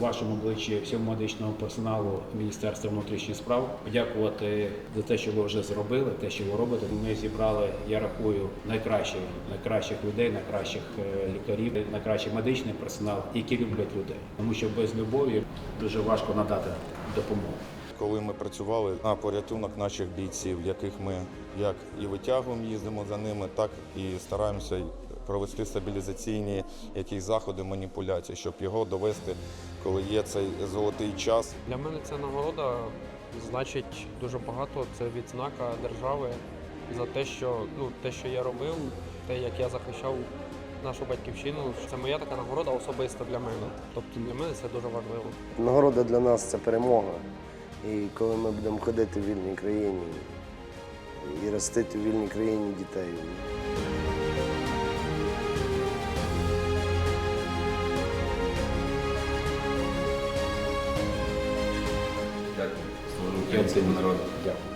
вашому обличчі всьому медичному персоналу Міністерства внутрішніх справ, подякувати за те, що ви вже зробили, те, що ви робите. Ми зібрали, я рахую, найкращих, найкращих людей, найкращих е, лікарів, найкращий медичний персонал, які люблять людей. Тому що без любові дуже важко надати допомогу. Коли ми працювали на порятунок наших бійців, яких ми як і витягуємо, їздимо за ними, так і стараємося провести стабілізаційні якісь заходи маніпуляції, щоб його довести, коли є цей золотий час. Для мене ця нагорода значить дуже багато. Це відзнака держави за те, що ну те, що я робив, те, як я захищав нашу батьківщину. Це моя така нагорода особиста для мене. Тобто для мене це дуже важливо. Нагорода для нас це перемога. І коли ми будемо ходити в вільній країні і ростити в вільній країні дітей. Дякую. Служу українському народу. Дякую.